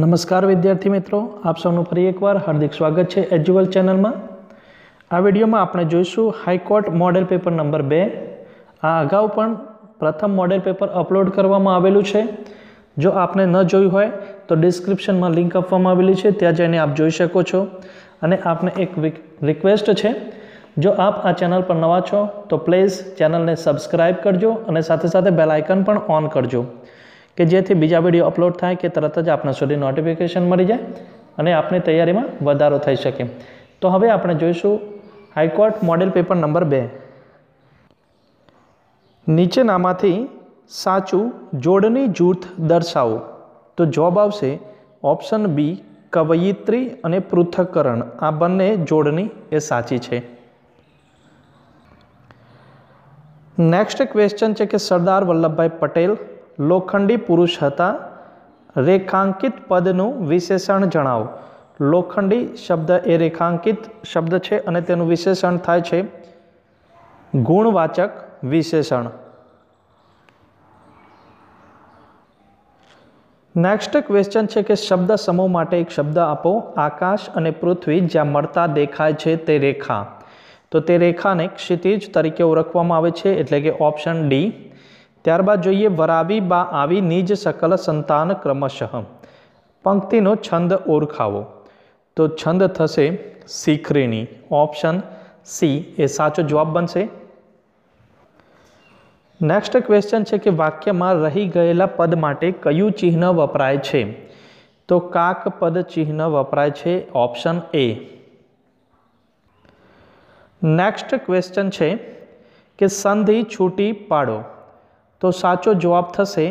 નમસ્કાર વિદ્યાર્થી મિત્રો, આપ સૌનું ફરી એકવાર હાર્દિક સ્વાગત છે એજ્યુઅલ ચેનલમાં. આ વિડીયોમાં આપણે જોઈશું હાઈકોર્ટ મોડેલ પેપર નંબર બે. આ અગાઉ પણ પ્રથમ મોડેલ પેપર અપલોડ કરવામાં આવેલું છે. જો આપને ન જોયું હોય, તો ડિસ્ક્રિપ્શનમાં લિંક આપવામાં આવેલી છે, ત્યાં જઈને આપ જોઈ શકો છો. અને આપને એક રિક્વેસ્ટ છે, જો આપ આ ચેનલ પર નવા છો, તો પ્લીઝ ચેનલને સબસ્ક્રાઈબ કરજો અને સાથે સાથે બેલ પણ ઓન કરજો. કે જેથી બીજા વીડિયો અપલોડ થાય કે તરત જ આપણા સુધી નોટિફિકેશન મળી જાય અને આપની તૈયારીમાં વધારો થઈ શકે. તો હવે આપણે જોઈશું હાઈકોર્ટ મોડેલ પેપર નંબર બે. નીચેનામાંથી સાચું જોડણી જૂથ દર્શાવો. તો જવાબ આવશે ઓપ્શન બી કવયિત્રી અને પૃથ્થકરણ આ બંને જોડણી એ સાચી છે. નેક્સ્ટ ક્વેશ્ચન છે કે સરદાર વલ્લભભાઈ પટેલ લોખંડી પુરુષ હતા. રેખાંકિત પદનું વિશેષણ જણાવો. લોખંડી શબ્દ એ રેખાંકિત શબ્દ છે અને તેનું વિશેષણ થાય છે. ગુણવાચક વિશેષણ. નેક્સ્ટ ક્વેશ્ચન છે કે શબ્દ સમૂહ માટે એક શબ્દ આપો. આકાશ અને પૃથ્વી જ્યાં મળતા દેખાય છે તે રેખા. તો તે રેખાને ક્ષિતિજ તરીકે ઓળખવામાં આવે છે એટલે કે ઓપ્શન ડી ત્યારબાદ જોઈએ, વરાવી બા આવી નિજ સકલ સંતાન ક્રમશઃ. પંક્તિનો છંદ ઓળખાવો. તો છંદ થશે શીખરીણી. Option C. એ સાચો જવાબ બનશે. નેક્સ્ટ ક્વેશ્ચન છે કે વાક્યમાં રહી ગયેલા પદ માટે કયું ચિહ્ન વપરાય છે? તો કાક પદ ચિહ્ન વપરાય છે. Option A. નેક્સ્ટ ક્વેશ્ચન છે કે સંધિ છૂટી પાડો. તો સાચો જવાબ થશે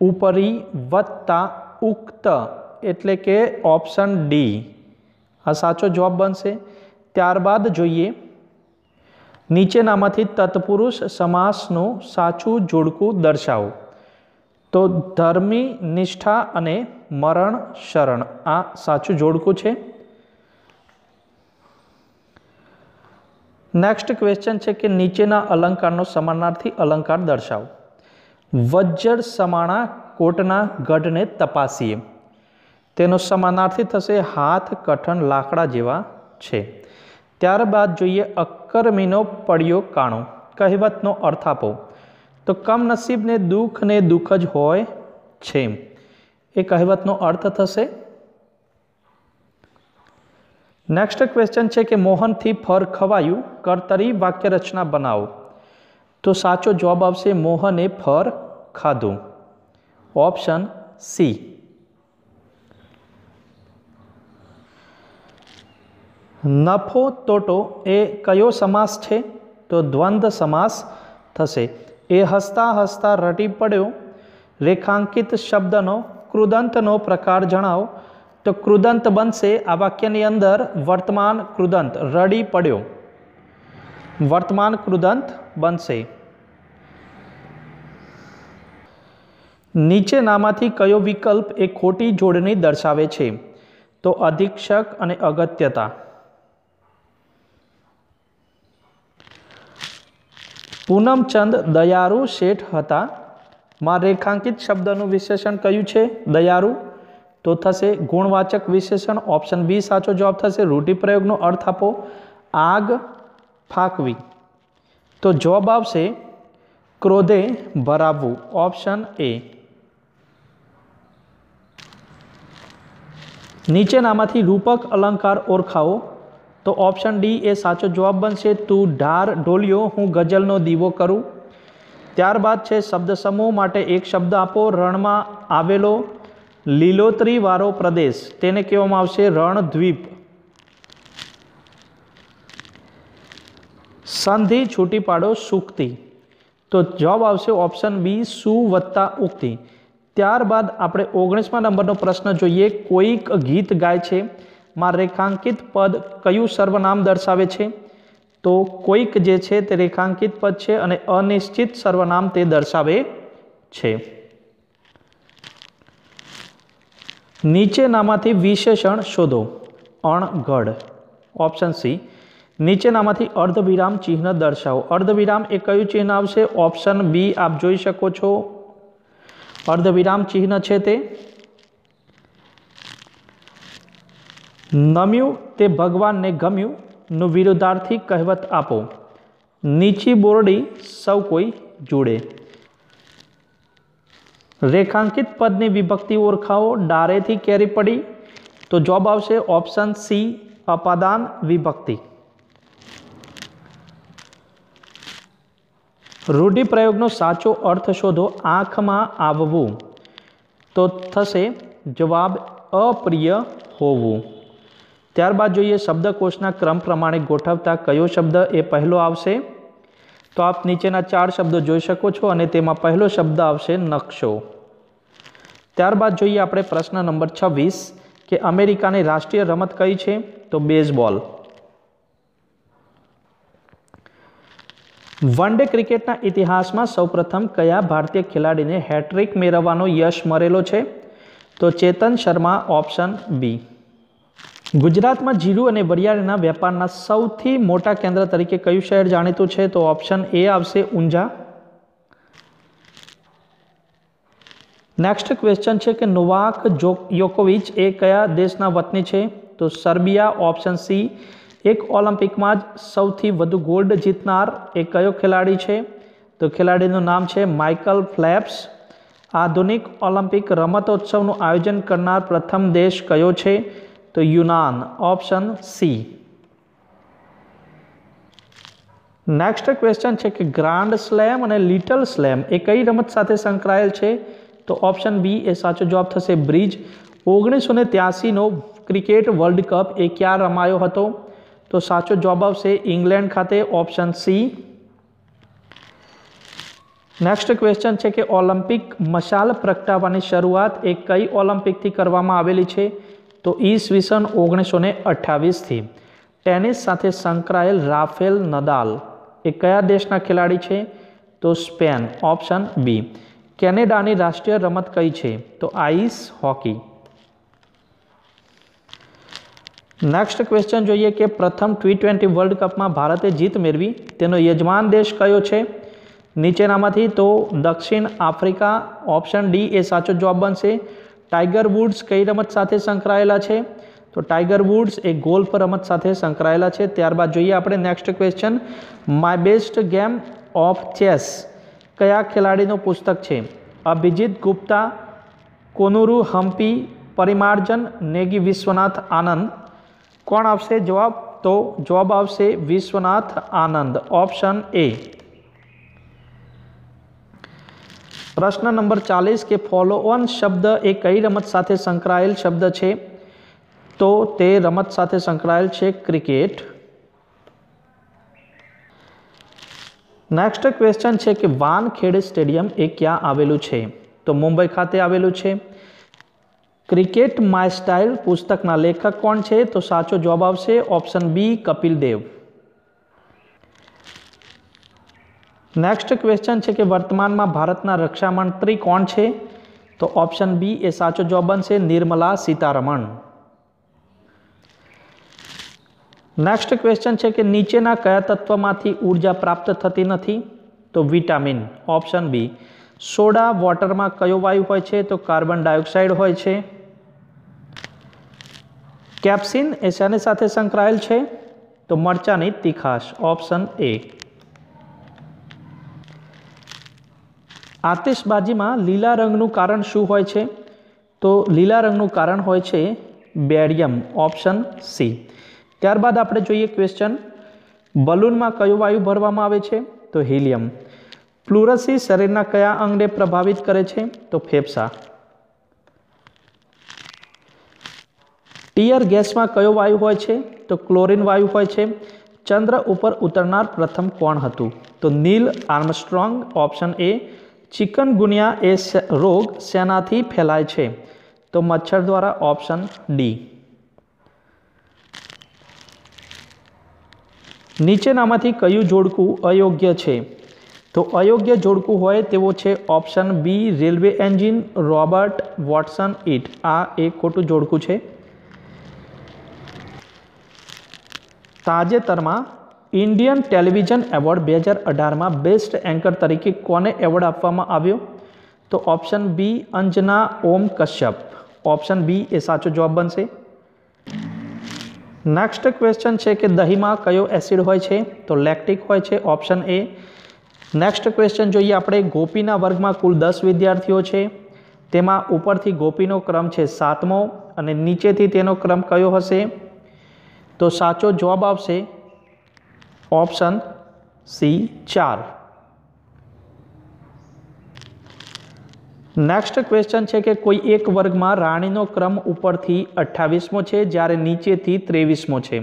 ઉપરી વત્તા ઉક્ત, એટલે કે ઓપ્શન ડી આ સાચો જવાબ બનશે. ત્યારબાદ જોઈએ, નીચેનામાંથી તત્પુરુષ સમાસનું સાચું જોડકું દર્શાવો. તો ધર્મી નિષ્ઠા અને મરણ શરણ, આ સાચું જોડકું છે. નેક્સ્ટ ક્વેશ્ચન છે કે નીચેના અલંકારનો સમાનાર્થી અલંકાર દર્શાવો. વજ્જર સમાણા કોટના ગઢને તપાસીએ. તેનો સમાનાર્થી થશે હાથ, કઠણ, લાકડા જેવા છે. ત્યારબાદ જોઈએ અક્કરમીનો પડ્યો કાણો. કહેવતનો અર્થ આપો. તો કમનસીબને દુઃખ ને દુઃખ જ હોય છે. એ કહેવતનો અર્થ થશે? નેક્સ્ટ ક્વેશ્ચન છે કે મોહનથી ફર ખવાયું. કરતરી વાક્યરચના બનાવો. તો સાચો જવાબ આવશે મોહને ફર ખાધું. Option C. નફો તોટો એ કયો સમાસ છે? તો દ્વંદ્વ સમાસ થશે. એ હસતા હસતા રટી પડ્યો. રેખાંકિત શબ્દનો કૃદંતનો પ્રકાર જણાવો. તો કૃદંત બનશે આ વાક્યની અંદર વર્તમાન કૃદંત રડી પડ્યો. વર્તમાન કૃદંત બનશે. નીચેનામાંથી કયો વિકલ્પ એ ખોટી જોડણી દર્શાવે છે? તો અધિક્ષક અને અગત્યતા. પૂનમચંદ દયારુ શેઠ હતા. માં રેખાંકિત શબ્દનું વિશેષણ કયું છે? દયારુ. તો થશે ગુણવાચક વિશેષણ. ઓપ્શન બી સાચો જવાબ થશે. રૂઢિપ્રયોગનો અર્થ આપો. આગ ફાંકવી. તો જવાબ આવશે ક્રોધે ભરાવવું. ઓપ્શન એ નીચેનામાંથી રૂપક અલંકાર ઓળખાવો. તો ઓપ્શન ડી એ સાચો જવાબ બનશે. તું ઢાર ઢોલ્યો, હું ગઝલનો દીવો કરું. ત્યારબાદ છે શબ્દ સમૂહ માટે એક શબ્દ આપો. રણમાં આવેલો લીલોતરીવાળો પ્રદેશ. તેને કહેવામાં આવશે રણદ્વીપ. સંધિ, છૂટી પાડો, સુક્તિ. તો જવાબ આવશે ઓપ્શન બી સુ વત્તા ઉક્તિ. ત્યારબાદ આપણે ઓગણીસમા નંબરનો પ્રશ્ન જોઈએ. કોઈક ગીત ગાય છે. માં રેખાંકિત પદ કયું સર્વનામ દર્શાવે છે? તો કોઈક જે છે તે રેખાંકિત પદ છે અને અનિશ્ચિત સર્વનામ તે દર્શાવે છે. નીચેનામાંથી વિશેષણ શોધો. અણઘડ. ઓપ્શન સી નીચેનામાંથી અર્ધવિરામ ચિહ્ન દર્શાવો. અર્ધવિરામ એ કયું ચિહ્ન આવશે? ઓપ્શન બી આપ જોઈ શકો છો. અર્ધવિરામ ચિહ્ન છે તે. નમ્યું તે ભગવાનને ગમ્યું નું વિરુદ્ધાર્થી કહેવત આપો. નીચી બોરડી સૌ કોઈ જોડે. રેખાંકિત પદની વિભક્તિ ઓળખાવો. ડારેથી કેરી પડી. તો જવાબ આવશે ઓપ્શન સી અપાદાન વિભક્તિ. રૂઢિપ્રયોગનો સાચો અર્થ શોધો આંખમાં આવવું. તો થશે જવાબ અપ્રિય હોવું. ત્યારબાદ જોઈએ શબ્દકોશના ક્રમ પ્રમાણે ગોઠવતા કયો શબ્દ એ પહેલો આવશે? તો આપ નીચેના ચાર શબ્દો જોઈ શકો છો અને તેમાં પહેલો શબ્દ આવશે નકશો. ત્યારબાદ જોઈએ આપણે પ્રશ્ન નંબર છવ્વીસ કે અમેરિકાની રાષ્ટ્રીય રમત કઈ છે? તો બેઝબોલ વન ડે ક્રિકેટના ઇતિહાસમાં સૌપ્રથમ કયા ભારતીય ખેલાડીને હેટ્રિક મેળવવાનો યશ મળેલો છે? તો ચેતન શર્મા, ઓપ્શન બી ગુજરાતમાં જીરું અને વરિયાળીના વેપારના સૌથી મોટા કેન્દ્ર તરીકે કયું શહેર જાણીતું છે? તો ઓપ્શન એ આવશે ઊંઝા. નેક્સ્ટ ક્વેશ્ચન છે કે નોવાક યોકોવિચ એ કયા દેશના વતની છે? તો સર્બિયા, ઓપ્શન સી એક ઓલિમ્પિકમાં જ સૌથી વધુ ગોલ્ડ જીતનાર એ કયો ખેલાડી છે? તો ખેલાડીનું નામ છે માઇકલ ફ્લેપ્સ. આધુનિક ઓલિમ્પિક રમતોત્સવનું આયોજન કરનાર પ્રથમ દેશ કયો છે? તો યુનાન, ઓપ્શન સી. નેક્સ્ટ ક્વેશ્ચન છે કે ગ્રાન્ડ સ્લેમ અને લિટલ સ્લેમ એ કઈ રમત સાથે સંકળાયેલ છે? તો ઓપ્શન બી એ સાચો જવાબ થશે બ્રિજ. ઓગણીસો ને ત્યાસીનો ક્રિકેટ વર્લ્ડ કપ એ ક્યાં રમાયો હતો? તો સાચો જવાબ આવશે ઇંગ્લેન્ડ ખાતે ઓપ્શન સી. નેક્સ્ટ ક્વેશ્ચન છે કે ઓલિમ્પિક મશાલ પ્રગટાવવાની શરૂઆત એ કઈ ઓલિમ્પિકથી કરવામાં આવેલી છે? તો ઈસવીસન ઓગણીસો ને અઠ્ઠાવીસથી ટેનિસ સાથે સંકળાયેલ રાફેલ નદાલ એ કયા દેશના ખેલાડી છે? તો સ્પેન. Option B. કેનેડાની રાષ્ટ્રીય રમત કઈ છે? તો આઈસ હોકી. નેક્સ્ટ ક્વેશ્ચન જોઈએ કે પ્રથમ ટી ટ્વેન્ટી વર્લ્ડ કપમાં ભારતે જીત મેળવી. તેનો યજમાન દેશ કયો છે? નીચેનામાંથી તો દક્ષિણ આફ્રિકા ઓપ્શન ડી એ સાચો જવાબ બનશે. ટાઈગર વુડ્સ કઈ રમત સાથે સંકળાયેલા છે? તો ટાઈગર વુડ્સ એ ગોલ્ફ રમત સાથે સંકળાયેલા છે. ત્યારબાદ જોઈએ આપણે next question my best game of chess કયા ખેલાડીનું પુસ્તક છે? અભિજીત ગુપ્તા, કોનુરુ હમ્પી પરિમાર્જન, નેગી વિશ્વનાથ આનંદ. કોણ આવશે જવાબ તો જવાબ આવશે વિશ્વનાથ આનંદ ઓપ્શન એ પ્રશ્ન નંબર ચાલીસ કે ફોલો ઓન શબ્દ એ કઈ રમત સાથે સંકળાયેલ શબ્દ છે। તો તે રમત સાથે સંકળાયેલ છે ક્રિકેટ નેક્સ્ટ ક્વેશ્ચન છે કે વાનખેડે સ્ટેડિયમ એ ક્યાં આવેલું છે? તો મુંબઈ ખાતે આવેલું છે. ક્રિકેટ માય સ્ટાઇલ પુસ્તકના લેખક કોણ છે? તો સાચો જવાબ આવશે option B Kapil Dev. Next question છે કે વર્તમાનમાં ભારતના રક્ષામંત્રી કોણ છે? તો ઓપ્શન બી એ સાચો જવાબ બનશે નિર્મલા સીતારમણ. નેક્સ્ટ ક્વેશ્ચન છે કે નીચેના કયા તત્વમાંથી ઊર્જા પ્રાપ્ત થતી નથી? તો વિટામિન. Option B. સોડા વોટરમાં કયો વાયુ હોય છે? તો કાર્બન ડાયોક્સાઇડ હોય છે. કેપ્સિન એ શેની સાથે સંકળાયેલ છે? તો મરચાની તીખાશ, ઓપ્શન એ. આતિશબાજીમાં લીલા રંગનું કારણ શું હોય છે? તો લીલા રંગનું કારણ હોય છે બેરિયમ ઓપ્શન સી. ત્યારબાદ આપણે જોઈએ ક્વેશ્ચન. બલૂનમાં કયો વાયુ ભરવામાં આવે છે? તો હિલિયમ. પ્લુરસી શરીરના કયા અંગને પ્રભાવિત કરે છે? તો ફેફસા. ટીયર ગેસમાં કયો વાયુ હોય છે? તો ક્લોરિન વાયુ હોય છે. ચંદ્ર ઉપર ઉતરનાર પ્રથમ કોણ હતું? તો Neil Armstrong option A. Chikungunya એ રોગ શેનાથી ફેલાય છે. તો મચ્છર દ્વારા ઓપ્શન ડી. નીચેનામાંથી કયું જોડકું અયોગ્ય છે? તો અયોગ્ય જોડકું હોય તેવો છે option B, railway engine, Robert Watson it આ એક ખોટું જોડકું છે. તાજેતરમાં ઇન્ડિયન ટેલિવિઝન એવોર્ડ બે હજાર અઢારમાં બેસ્ટ એન્કર તરીકે કોને એવોર્ડ આપવામાં આવ્યો? તો option B Anjana Om Kashyap. Option B એ સાચો જવાબ બનશે. નેક્સ્ટ ક્વેશ્ચન છે કે દહીંમાં કયો એસિડ હોય છે? તો લેક્ટિક હોય છે ઓપ્શન એ નેક્સ્ટ ક્વેશ્ચન જોઈએ આપણે, ગોપીના વર્ગમાં કુલ દસ વિદ્યાર્થીઓ છે. તેમાં ઉપરથી ગોપીનો ક્રમ છે સાતમો અને નીચેથી તેનો ક્રમ કયો હશે? તો સાચો જવાબ આવશે ઓપ્શન સી ચાર. નેક્સ્ટ ક્વેશ્ચન છે કે કોઈ એક વર્ગમાં રાણીનો ક્રમ ઉપરથી અઠ્ઠાવીસમો છે, જ્યારે નીચેથી ત્રેવીસમો છે.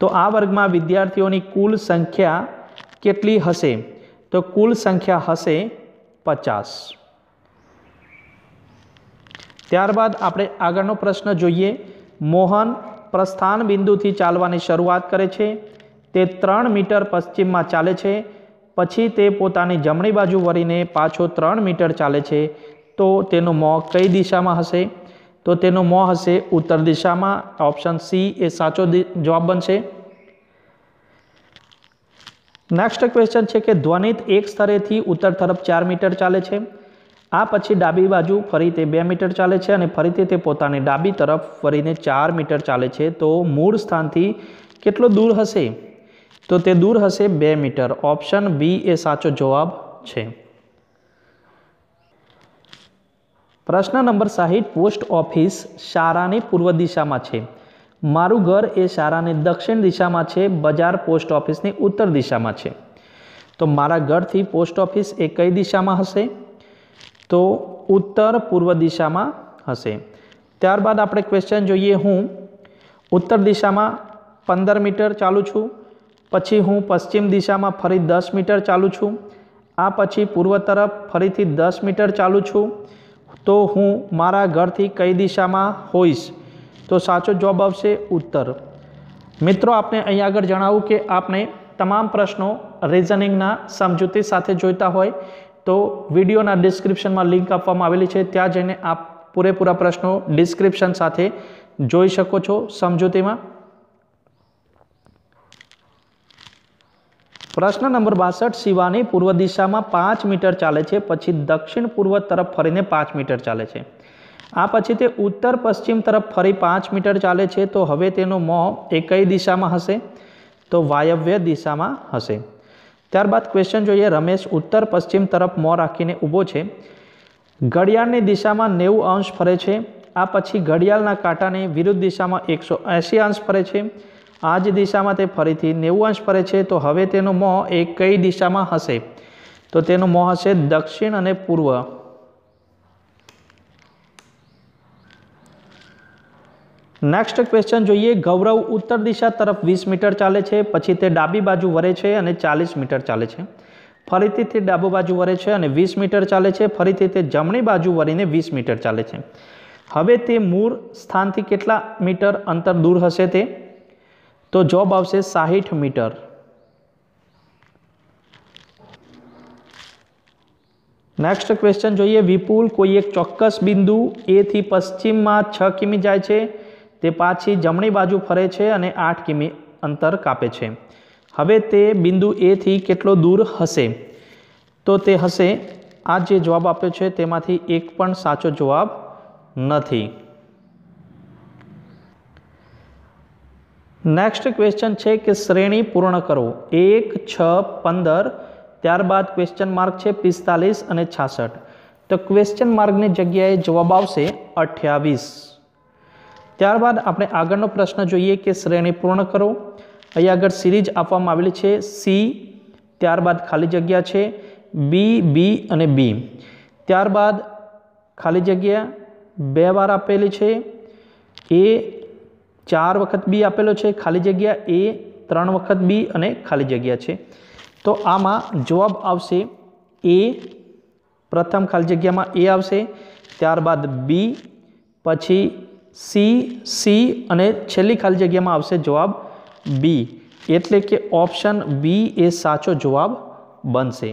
તો આ વર્ગમાં વિદ્યાર્થીઓની કુલ સંખ્યા કેટલી હશે? તો કુલ સંખ્યા હશે પચાસ. ત્યારબાદ આપણે આગળનો પ્રશ્ન જોઈએ. મોહન પ્રસ્થાન બિંદુથી ચાલવાની શરૂઆત કરે છે. તે ત્રણ મીટર પશ્ચિમમાં ચાલે છે. પછી તે પોતાની જમણી બાજુ વળીને પાછો ત્રણ મીટર ચાલે છે. તો તેનું મોં કઈ દિશામાં હશે? તો તેનું મોં હશે ઉત્તર દિશામાં. ઓપ્શન સી એ સાચો જવાબ બનશે. નેક્સ્ટ ક્વેશ્ચન છે કે ધ્વનિત એક સ્તરેથી ઉત્તર તરફ ચાર મીટર ચાલે છે. આ પછી ડાબી બાજુ ફરી તે બે મીટર ચાલે છે અને ફરીથી તે પોતાની ડાબી તરફ ફરીને ચાર મીટર ચાલે છે. તો મૂળ સ્થાનથી કેટલો દૂર હશે? તો તે દૂર હશે બે મીટર. ઓપ્શન બી એ સાચો જવાબ છે. પ્રશ્ન નંબર સાહીઠ, પોસ્ટ ઓફિસ શારાની પૂર્વ દિશામાં છે. મારું ઘર એ શારાની દક્ષિણ દિશામાં છે, બજાર પોસ્ટ ઓફિસની ઉત્તર દિશામાં છે. તો મારા ઘરથી પોસ્ટ ઓફિસ એ કઈ દિશામાં હશે? તો ઉત્તર પૂર્વ દિશામાં હશે. ત્યારબાદ આપણે ક્વેશ્ચન જોઈએ હું. ઉત્તર દિશામાં પંદર મીટર ચાલું છું. પછી હું પશ્ચિમ દિશામાં ફરી દસ મીટર ચાલું છું. આ પછી પૂર્વ તરફ ફરીથી દસ મીટર ચાલું છું. તો હું મારા ઘરથી કઈ દિશામાં હોઈશ? તો સાચો જવાબ આવશે ઉત્તર. મિત્રો આપણે અહીં આગળ જણાવું કે આપણે તમામ પ્રશ્નો રિઝનિંગના સમજૂતી સાથે જોઈતા હોય. તો વિડીયોના ડિસ્ક્રિપ્શનમાં લિંક આપવામાં આવેલી છે. ત્યાં જઈને આપ પૂરેપૂરા પ્રશ્નો ડિસ્ક્રિપ્શન સાથે જોઈ શકો છો. સમજૂતીમાં પ્રશ્ન નંબર બાસઠ, શિવાની પૂર્વ દિશામાં પાંચ મીટર ચાલે છે, પછી દક્ષિણ પૂર્વ તરફ ફરીને પાંચ મીટર ચાલે છે. આ પછી તે ઉત્તર પશ્ચિમ તરફ ફરી પાંચ મીટર ચાલે છે, તો હવે તેનો મોં એ કઈ દિશામાં હશે, તો વાયવ્ય દિશામાં હશે. ત્યારબાદ ક્વેશ્ચન જોઈએ, રમેશ ઉત્તર પશ્ચિમ તરફ મોં રાખીને ઊભો છે. ઘડિયાળની દિશામાં નેવું અંશ ફરે છે. આ પછી ઘડિયાળના કાંટાને વિરુદ્ધ દિશામાં એકસો એંશી અંશ ફરે છે. આ જ દિશામાં તે ફરીથી નેવું અંશ ફરે છે. તો હવે તેનું મોં એ કઈ દિશામાં હશે? તો તેનું મોં હશે દક્ષિણ અને પૂર્વ. નેક્સ્ટ ક્વેશ્ચન જોઈએ, ગૌરવ ઉત્તર દિશા તરફ વીસ મીટર ચાલે છે, પછી તે ડાબી બાજુ વરે છે અને ચાલીસ મીટર ચાલે છે. ફરીથી તે ડાબો બાજુ વરે છે અને વીસ મીટર ચાલે છે, ફરીથી તે જમણી બાજુ વરીને વીસ મીટર ચાલે છે. હવે તે મૂળ સ્થાનથી કેટલા મીટર અંતર દૂર હશે તે? તો જવાબ આવશે સાહીઠ મીટર. નેક્સ્ટ ક્વેશ્ચન જોઈએ, વિપુલ કોઈ એક ચોક્કસ બિંદુ એથી પશ્ચિમમાં છ કિમી જાય છે? તે પાછી જમણી બાજુ ફરે છે અને આઠ કિમી અંતર કાપે છે. હવે તે બિંદુ એથી કેટલો દૂર હશે? તો તે હશે, આ જે જવાબ આપ્યો છે તેમાંથી એક પણ સાચો જવાબ નથી. નેક્સ્ટ ક્વેશ્ચન છે કે શ્રેણી પૂર્ણ કરો. એક, છ, પંદર, ત્યારબાદ ક્વેશ્ચન માર્ક છે પિસ્તાલીસ અને છાસઠ. તો ક્વેશ્ચન માર્કની જગ્યાએ જવાબ આવશે અઠ્યાવીસ. ત્યારબાદ આપણે આગળનો પ્રશ્ન જોઈએ કે શ્રેણી પૂર્ણ કરો. અહીં આગળ સિરીઝ આપવામાં આવેલી છે સી, ત્યારબાદ ખાલી જગ્યા છે બી બી અને બી. ત્યારબાદ ખાલી જગ્યા બે વાર આપેલી છે. એ ચાર વખત બી આપેલો છે, ખાલી જગ્યા એ ત્રણ વખત બી અને ખાલી જગ્યા છે. તો આમાં જવાબ આવશે એ, પ્રથમ ખાલી જગ્યામાં એ આવશે, ત્યારબાદ બી, પછી સી સી અને છેલ્લી ખાલી જગ્યામાં આવશે જવાબ બી. એટલે કે ઓપ્શન બી એ સાચો જવાબ બનશે.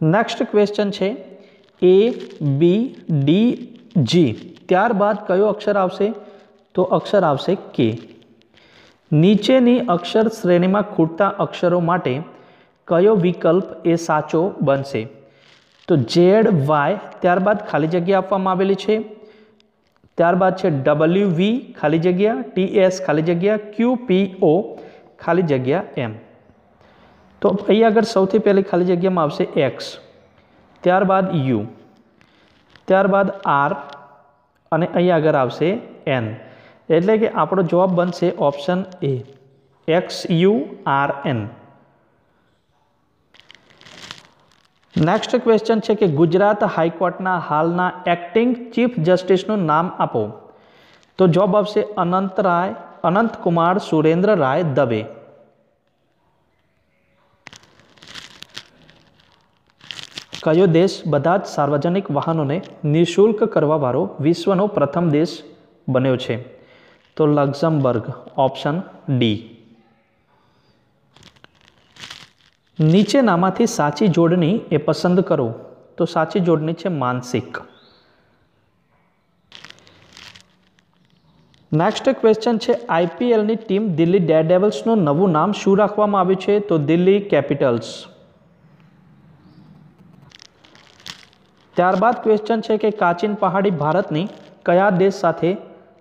નેક્સ્ટ ક્વેશ્ચન છે એ બી ડી જી ત્યારબાદ કયો અક્ષર આવશે? તો અક્ષર આવશે કે નીચેની અક્ષર શ્રેણીમાં ખૂટતા અક્ષરો માટે કયો વિકલ્પ એ સાચો બનશે? તો ઝેડ વાય ત્યારબાદ ખાલી જગ્યા આપવામાં આવેલી છે. ત્યારબાદ છે ડબલ્યુ વી ખાલી જગ્યા, ટી એસ ખાલી જગ્યા, ક્યુ પી ઓ ખાલી જગ્યા એમ. તો અહીં આગળ સૌથી પહેલી ખાલી જગ્યામાં આવશે એક્સ. ત્યારબાદ યુ. ત્યારબાદ આર અને અહીં આગળ આવશે એન. એટલે કે આપણો જવાબ બનશે option A. X U R N. Next question છે કે ગુજરાત હાઈકોર્ટના હાલના એક્ટિંગ ચીફ જસ્ટિસનું નામ આપો. તો જવાબ આવશે અનંત રાય, અનંત કુમાર સુરેન્દ્ર રાય દવે. કયો દેશ બધા જ સાર્વજનિક વાહનોને નિઃશુલ્ક કરવાવાળો વિશ્વનો પ્રથમ દેશ બન્યો છે? તો લક્ઝમબર્ગ, ઓપ્શન ડી. નીચેનામાંથી સાચી જોડણી એ પસંદ કરો. તો સાચી જોડણી છે માનસિક. નેક્સ્ટ ક્વેશ્ચન છે આઈપીએલની ટીમ દિલ્હી ડેરડેવલ્સનું નવું નામ શું રાખવામાં આવ્યું છે? તો દિલ્હી કેપિટલ્સ. ત્યારબાદ ક્વેશ્ચન છે કે કાચીન પહાડી ભારતની કયા દેશ સાથે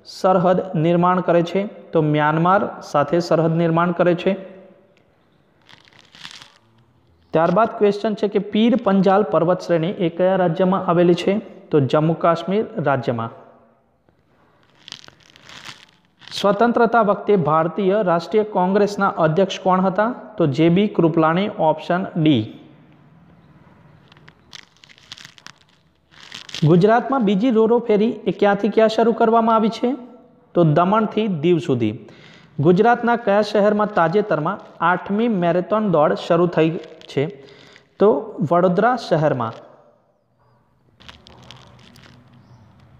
સરહદ નિર્માણ કરે છે? તો મ્યાનમાર સાથે સરહદ નિર્માણ કરે છે. ત્યારબાદ ક્વેશ્ચન છે કે પીર પંજાલ પર્વત શ્રેણી એ કયા રાજ્યમાં આવેલી છે? તો જમ્મુ કાશ્મીર રાજ્યમાં. સ્વતંત્રતા વખતે ભારતીય રાષ્ટ્રીય કોંગ્રેસના અધ્યક્ષ કોણ હતા? તો જે બી કૃપલાણી ઓપ્શન ડી ગુજરાતમાં બીજી રોરો ફેરી એ ક્યાંથી ક્યાં શરૂ કરવામાં આવી છે? તો દમણથી દીવ સુધી. ગુજરાતના કયા શહેરમાં તાજેતરમાં આઠમી મેરેથોન દોડ શરૂ થઈ છે. તો વડોદરા શહેરમાં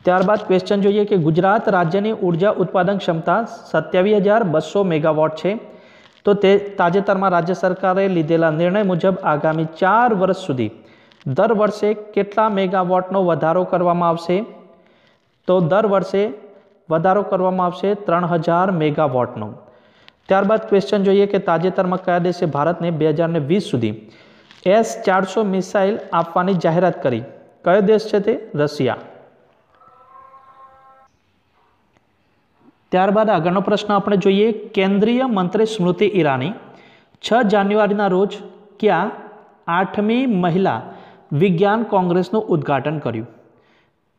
ત્યારબાદ ક્વેશ્ચન જોઈએ કે ગુજરાત રાજ્યની ઊર્જા ઉત્પાદન ક્ષમતા સત્યાવીસ હજાર બસો મેગાવોટ છે. તો તે તાજેતરમાં રાજ્ય સરકારે લીધેલા નિર્ણય મુજબ આગામી ચાર વર્ષ સુધી દર વર્ષે કેટલા મેગાવોટનો વધારો કરવામાં આવશે? તો દર વર્ષે વધારો કરવામાં આવશે ત્રણ હજાર મેગાવોટનો. ત્યારબાદ ક્વેશ્ચન જોઈએ કે તાજેતરમાં કયા દેશે ભારતને બે હજાર વીસ સુધી એસ ચારસો મિસાઇલ આપવાની જાહેરાત કરી. કયો દેશ છે તે? રશિયા. ત્યારબાદ આગળનો પ્રશ્ન આપણે જોઈએ. કેન્દ્રીય મંત્રી સ્મૃતિ ઈરાની છ જાન્યુઆરીના રોજ ક્યાં આઠમી મહિલા વિજ્ઞાન કોંગ્રેસનું ઉદ્ઘાટન કર્યું?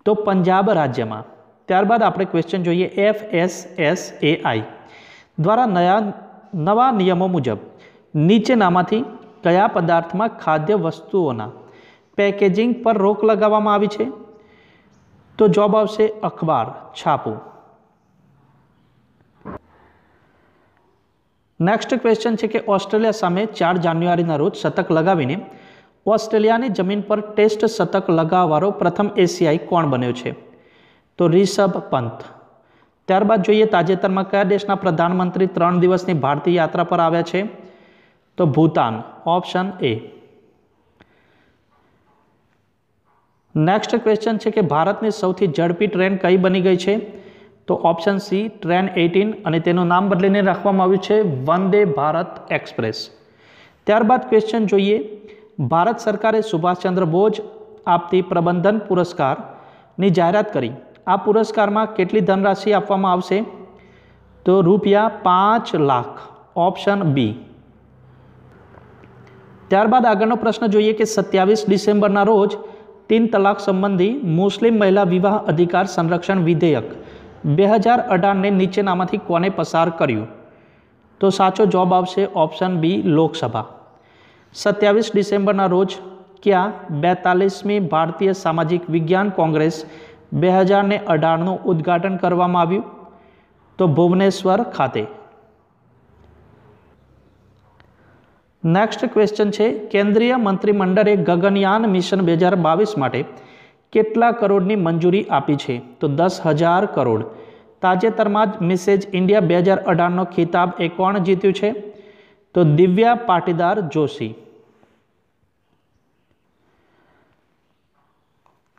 તો પંજાબ રાજ્યમાં. ત્યારબાદ આપણે ક્વેશ્ચન જોઈએ. F S S A I. દ્વારા નયા, નવા નિયમો મુજબ નીચેનામાંથી કયા પદાર્થમાં ખાદ્ય વસ્તુઓના પેકેજિંગ પર રોક લગાવવામાં આવી છે? તો જવાબ આવશે અખબાર, છાપું. નેક્સ્ટ ક્વેશ્ચન છે કે ઓસ્ટ્રેલિયા સામે ચાર જાન્યુઆરીના રોજ શતક લગાવીને ઓસ્ટ્રેલિયાની જમીન પર ટેસ્ટ શતક લગાવવાળો પ્રથમ એશિયાઈ કોણ બન્યો છે? તો રિષભ પંત. ત્યારબાદ જોઈએ તાજેતરમાં કયા દેશના પ્રધાનમંત્રી ત્રણ દિવસની ભારતીય યાત્રા પર આવ્યા છે? તો Bhutan, option A. Next question છે કે ભારતની સૌથી ઝડપી ટ્રેન કઈ બની ગઈ છે? તો ઓપ્શન સી, ટ્રેન એઇટીન અને તેનું નામ બદલીને રાખવામાં આવ્યું છે વંદે ભારત એક્સપ્રેસ. ત્યારબાદ ક્વેશ્ચન જોઈએ, ભારત સરકારે સુભાષચંદ્ર બોઝ આપતી પ્રબંધન પુરસ્કારની જાહેરાત કરી. આ પુરસ્કારમાં કેટલી ધનરાશિ આપવામાં આવશે? તો રૂપિયા પાંચ લાખ. Option B. ત્યારબાદ આગળનો પ્રશ્ન જોઈએ કે સત્યાવીસ ડિસેમ્બરના રોજ તીન તલાક સંબંધી મુસ્લિમ મહિલા વિવાહ અધિકાર સંરક્ષણ વિધેયક બે હજાર અઢારને નીચેનામાંથી કોને પસાર કર્યું? તો સાચો જવાબ આવશે ઓપ્શન બી, લોકસભા. સત્યાવીસ ડિસેમ્બરના રોજ ક્યાં બેતાલીસમી ભારતીય સામાજિક વિજ્ઞાન કોંગ્રેસ બે હજારને અઢારનું ઉદ્ઘાટન કરવામાં આવ્યું તો ભુવનેશ્વર ખાતે. નેક્સ્ટ ક્વેશ્ચન છે, કેન્દ્રીય મંત્રીમંડળે ગગનયાન મિશન બે હજાર બાવીસ માટે કેટલા કરોડની મંજૂરી આપી છે? તો દસ હજાર કરોડ. તાજેતરમાં જ મિસેજ ઇન્ડિયા બે હજાર અઢારનો ખિતાબ એ કોણ જીત્યું છે? તો દિવ્યા પાટીદાર જોશી.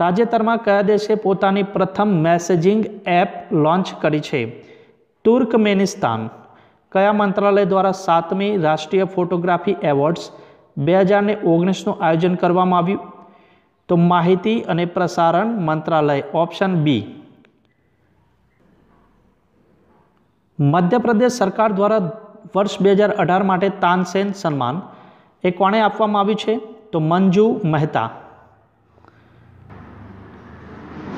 તાજેતરમાં કયા દેશે પોતાની પ્રથમ મેસેજિંગ એપ લોન્ચ કરી છે. તુર્કમેનિસ્તાન. કયા મંત્રાલય દ્વારા સાતમી રાષ્ટ્રીય ફોટોગ્રાફી એવોર્ડ્સ બે હજારને ઓગણીસનું આયોજન કરવામાં આવ્યું? તો માહિતી અને પ્રસારણ મંત્રાલય ઓપ્શન બી. મધ્યપ્રદેશ સરકાર દ્વારા વર્ષ બે હજાર અઢાર માટે તાનસેન સન્માન. એ કોણે આપવામાં આવ્યું છે? તો મંજુ મહેતા.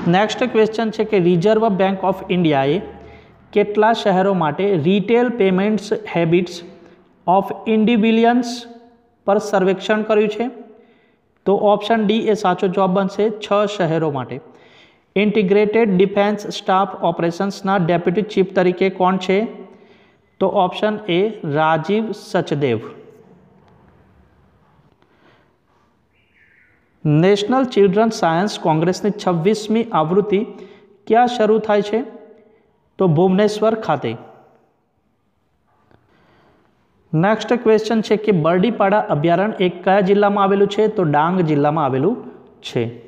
નેક્સ્ટ ક્વેશ્ચન છે કે રિઝર્વ બેંક ઓફ ઇન્ડિયાએ કેટલા શહેરો માટે retail payments habits of individuals પર સર્વેક્ષણ કર્યું છે? તો ઓપ્શન ડી એ સાચો જવાબ બનશે છ શહેરો માટે. ઇન્ટિગ્રેટેડ ડિફેન્સ સ્ટાફ ઓપરેશન્સના ડેપ્યુટી ચીફ તરીકે કોણ છે? તો option A Rajiv Sachdev. National children science કોંગ્રેસની છવ્વીસમી આવૃત્તિ ક્યાં શરૂ થાય છે? તો ભુવનેશ્વર ખાતે. નેક્સ્ટ ક્વેશ્ચન છે કે બરડીપાડા અભયારણ્ય એ કયા જિલ્લામાં આવેલું છે? તો ડાંગ જિલ્લામાં આવેલું છે.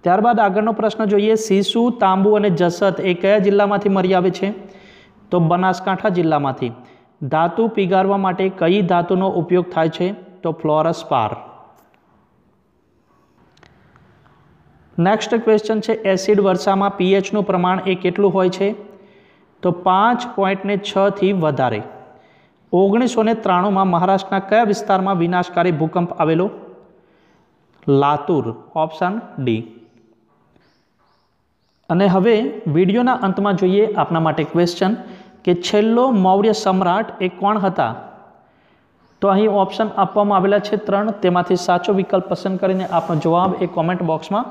ત્યારબાદ આગળનો પ્રશ્ન જોઈએ. સીસુ, તાંબુ અને જસત એ કયા જિલ્લામાંથી મળી આવે છે? તો બનાસકાંઠા જિલ્લામાંથી. ધાતુ પીગારવા માટે કઈ ધાતુનો ઉપયોગ થાય છે? તો ફ્લોરસ પાર. નેક્સ્ટ ક્વેશ્ચન છે એસિડ વર્ષામાં પીએચનું પ્રમાણ એ કેટલું હોય છે? તો પાંચ પોઈન્ટને છથી વધારે. ઓગણીસો ને ત્રાણુંમાં મહારાષ્ટ્રના કયા વિસ્તારમાં વિનાશકારી ભૂકંપ આવેલો? લાતુર ઓપ્શન ડી અને હવે વિડીયોના અંતમાં જોઈએ આપના માટે ક્વેશ્ચન કે છેલ્લો મૌર્ય સમ્રાટ એ કોણ હતા? તો અહીં ઓપ્શન આપવામાં આવેલા છે ત્રણ, તેમાંથી સાચો વિકલ્પ પસંદ કરીને આપનો જવાબ એ કોમેન્ટ બોક્સમાં